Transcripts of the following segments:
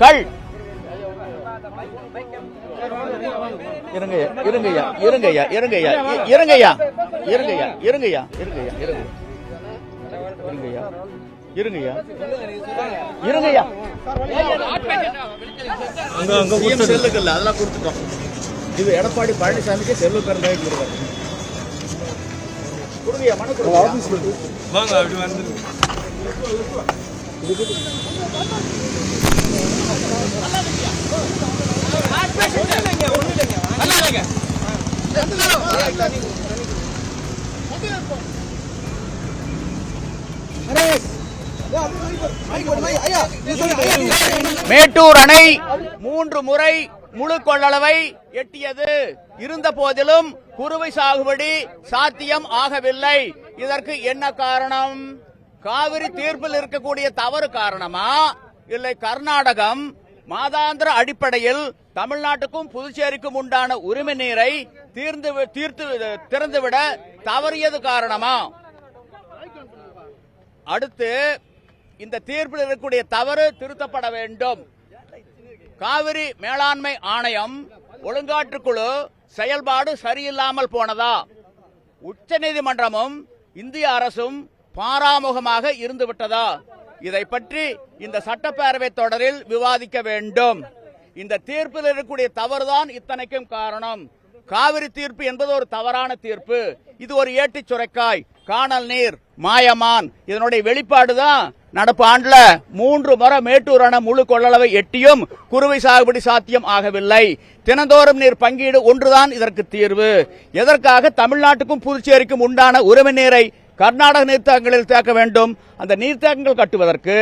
கள் இருங்கய்யா இருங்கய்யா இருங்கய்யா இருங்கய்யா இருங்கய்யா இருங்கய்யா இருங்கய்யா இருங்கய்யா இருங்க இருங்கய்யா இருங்கய்யா இருங்கய்யா. சிஎம் செல்லுக்கு இல்ல அதெல்லாம் கொடுத்துட்டோம். இது எடப்பாடி பழனிசாமிக்கு செல்வ பெருந்தாய் கொடுங்க கொடுங்கய்யா மனு கொடுங்க வாங்க அப்படி வந்து மேட்டூர் அணை மூன்று முறை முழு கொள்ளளவை எட்டியது. இருந்த போதிலும் குறுவை சாகுபடி சாத்தியம் ஆகவில்லை. இதற்கு என்ன காரணம்? காவிரி தீர்ப்பில் இருக்கக்கூடிய தவறு காரணமா? இல்லை கர்நாடகம் மாதாந்திர அடிப்படையில் தமிழ்நாட்டுக்கும் புதுச்சேரிக்கும் உண்டான உரிமை நீரை தீர்ந்து தீர்த்து திறந்துவிட தவறியது காரணமா? அடுத்து இந்த தீர்ப்பில் இருக்கக்கூடிய தவறு திருத்தப்பட வேண்டும். காவிரி மேலாண்மை ஆணையம் ஒழுங்காற்றுக்குழு செயல்பாடு சரியில்லாமல் போனதா? உச்சநீதிமன்றமும் இந்திய அரசும் பாராமுகமாக இருந்து விட்டதா இதை பற்றி இந்த சட்டப்பேரவை தொடரில் விவாதிக்க வேண்டும். இந்த தீர்ப்பில் இருக்கக்கூடிய தவறுதான் இத்தனைக்கும் காரணம். காவிரி தீர்ப்பு என்பது ஒரு தவறான தீர்ப்பு. இது ஒரு ஏட்டிச் சுரைக்காய் காணல் நீர் மாயமான். இதனுடைய வெளிப்பாடுதான் நடப்பு ஆண்டுல மூன்று முறை மேட்டூர் அணை முழு கொள்ளளவை எட்டியும் குறுவை சாகுபடி சாத்தியம் ஆகவில்லை. தினந்தோறும் நீர் பங்கீடு ஒன்றுதான் இதற்கு தீர்வு. எதற்காக தமிழ்நாட்டுக்கும் புதுச்சேரிக்கும் உண்டான உரிமை நீரை கர்நாடக நீர்த்தேக்கங்களில் தேக்க வேண்டும். அந்த நீர்த்தேக்கங்கள் கட்டுவதற்கு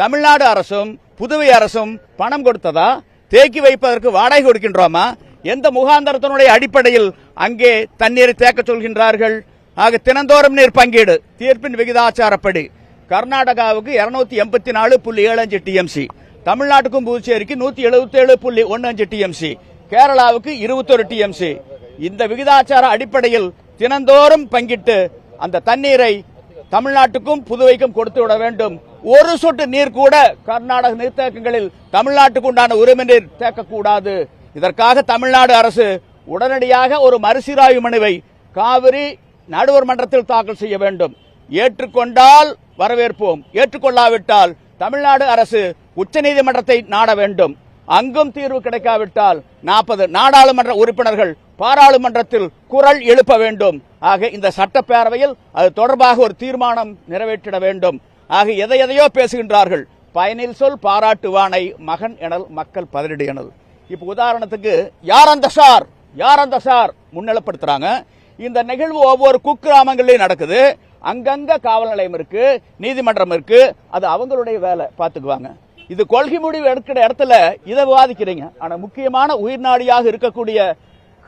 தமிழ்நாடு அரசும் புதுவை அரசும் பணம் கொடுத்ததா? தேக்கி வைப்பதற்கு வாடகை கொடுக்கின்றோமா? எந்த முகாந்தரத்தினுடைய அடிப்படையில் அங்கே தண்ணீரை தேக்க சொல்கின்றார்கள்? ஆக தினந்தோறும் நீர் பங்கீடு தீர்ப்பின் விகிதாச்சாரப்படி. கர்நாடகாவுக்கு இருநூத்தி எண்பத்தி நாலு புள்ளி ஏழு அஞ்சு டிஎம்சி தமிழ்நாட்டுக்கும் புதுச்சேரிக்கு நூத்தி எழுபத்தி ஏழு புள்ளி ஒன்னு அஞ்சு டிஎம்சி கேரளாவுக்கு இருபத்தொரு டிஎம்சி இந்த விகிதாச்சார அடிப்படையில் தினந்தோறும் பங்கிட்டு அந்த தண்ணீரை தமிழ்நாட்டுக்கும் புதுவைக்கும் கொடுத்து விட வேண்டும். ஒரு சொட்டு நீர் கூட கர்நாடக நீர்த்தேக்கங்களில் தமிழ்நாட்டுக்கு உண்டான உரிமை நீர் தேக்கக்கூடாது. இதற்காக தமிழ்நாடு அரசு உடனடியாக ஒரு மறுசீராய்வு மனுவை காவிரி நடுவர் மன்றத்தில் தாக்கல் செய்ய வேண்டும். ஏற்றுக்கொண்டால் வரவேற்போம். ஏற்றுக்கொள்ளாவிட்டால் தமிழ்நாடு அரசு உச்சநீதிமன்றத்தை நாட வேண்டும். அங்கும் தீர்வு கிடைக்காவிட்டால் நாற்பது நாடாளுமன்ற உறுப்பினர்கள் பாராளுமன்றத்தில் குரல் எழுப்ப வேண்டும். ஆக இந்த சட்டப்பேரவையில் அது தொடர்பாக ஒரு தீர்மானம் நிறைவேற்றிட வேண்டும். ஆக எதை எதையோ பேசுகின்றார்கள். பயனில் சொல் பாராட்டுவானை மகன் எனல் மக்கள் பதிலடி எனல். இப்ப உதாரணத்துக்கு யார் அந்த சார்? யார் அந்த சார்? முன்னிலப்படுத்துறாங்க. இந்த நிகழ்வு ஒவ்வொரு குக்கிராமங்கள்லயும் நடக்குது. அங்கங்க காவல் நிலையம் இருக்கு நீதிமன்றம் இருக்கு. அது அவங்களுடைய வேலை. பாத்துக்குவாங்க இது கொள்கை முடிவு எடுக்கிற இடத்துல இதை விவாதிக்கிறீங்க. ஆனா முக்கியமான உயிர்நாடியாக இருக்கக்கூடிய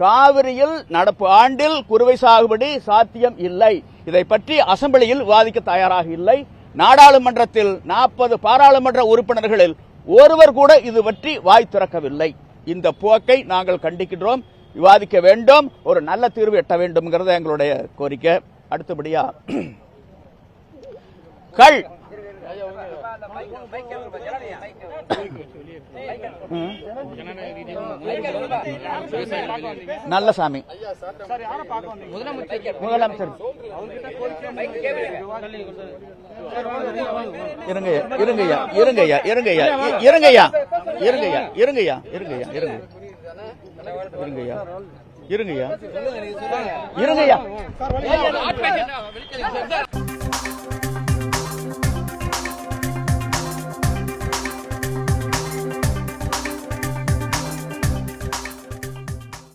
காவிரியில் நடப்பு ஆண்டில் குறுவை சாகுபடி சாத்தியம் இல்லை. இதை பற்றி அசெம்பிளியில் விவாதிக்க தயாராக இல்லை. நாடாளுமன்றத்தில் நாற்பது பாராளுமன்ற உறுப்பினர்களில் ஒருவர் கூட இது பற்றி வாய் திறக்கவில்லை. இந்த போக்கை நாங்கள் கண்டிக்கின்றோம். விவாதிக்க வேண்டும். ஒரு நல்ல தீர்வு எட்ட வேண்டும்ங்கிறது எங்களுடைய கோரிக்கை. அடுத்தபடியா கள் நல்ல சாமி. முதலமைச்சர். இருங்கய்யா இருங்கய்யா இருங்கய்யா இருங்கய்யா இ- இருங்கய்யா இருங்கய்யா இருங்கய்யா இருங்கய்யா இருங்க இருங்கய்யா இருங்கய்யா இருங்கய்யா